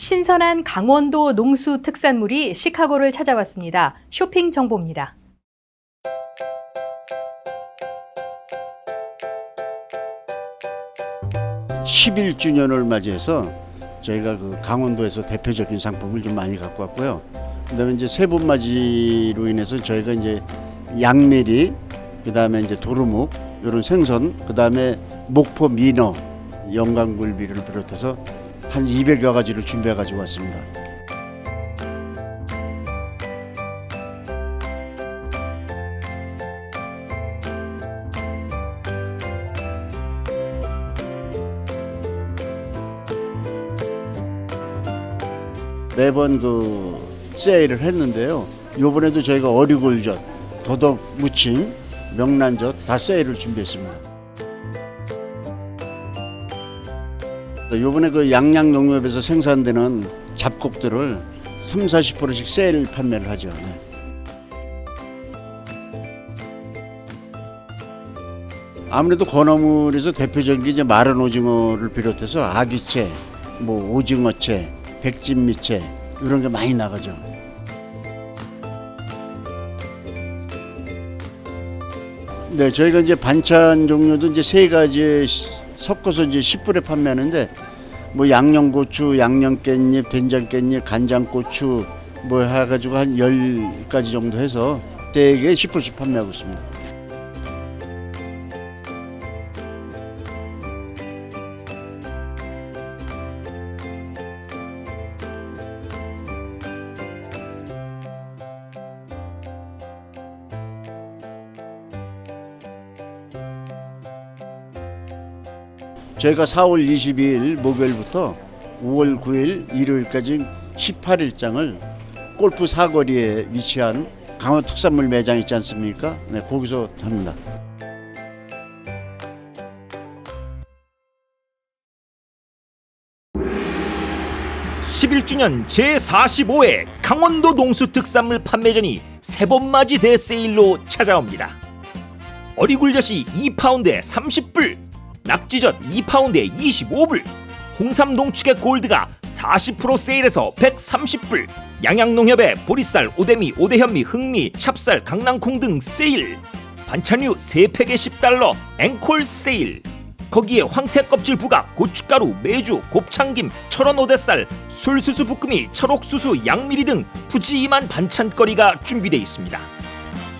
신선한 강원도 농수 특산물이 시카고를 찾아왔습니다. 쇼핑 정보입니다. 십 11주년을 맞이해서 저희가 그 강원도에서 대표적인 상품을 좀 많이 갖고 왔고요. 그다음에 이제 세분 맞이로 인해서 저희가 이제 양미리, 그다음에 이제 도루묵 이런 생선, 그다음에 목포 민어, 영광굴비를 비롯해서 한 200여 가지를 준비해 가지고 왔습니다. 매번 그 세일을 했는데요. 이번에도 저희가 어리굴젓, 더덕 무침, 명란젓 다 세일을 준비했습니다. 이번에 그 양양농협에서 생산되는 잡곡들을 3, 40%씩 세일 판매를 하죠. 네. 아무래도 건어물에서 대표적인 게 이제 마른 오징어를 비롯해서 아귀채, 뭐 오징어채, 백진미채 이런 게 많이 나가죠. 네, 저희가 이제 반찬 종류도 이제 세 가지 시- 섞어서 이제 10불에 판매하는데 뭐 양념 고추, 양념 깻잎, 된장 깻잎, 간장 고추 뭐 해가지고 한 10가지 정도 해서 대개 10불씩 판매하고 있습니다. 저희가 4월 22일 목요일부터 5월 9일 일요일까지 18일장을 골프 사거리에 위치한 강원 특산물 매장 있지 않습니까? 네, 거기서 합니다. 11주년 제45회 강원도 농수 특산물 판매전이 세 번 맞이 대세일로 찾아옵니다. 어리굴젓이 2파운드에 30불, 낙지젓 2파운드에 25불, 홍삼 농축의 골드가 40% 세일해서 130불, 양양농협의 보리쌀, 오대미, 오대현미, 흑미, 찹쌀, 강낭콩 등 세일, 반찬류 3팩에 10달러, 앵콜 세일, 거기에 황태 껍질 부각, 고춧가루, 메주, 곱창김, 철원 오대쌀, 술수수 볶음이, 철옥수수, 양미리 등 푸짐한 반찬거리가 준비되어 있습니다.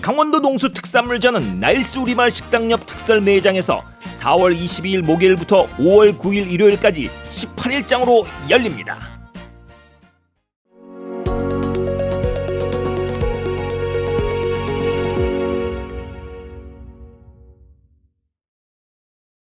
강원도 농수 특산물전은 나일스 우리말 식당 옆 특설 매장에서 4월 22일 목요일부터 5월 9일 일요일까지 18일장으로 열립니다.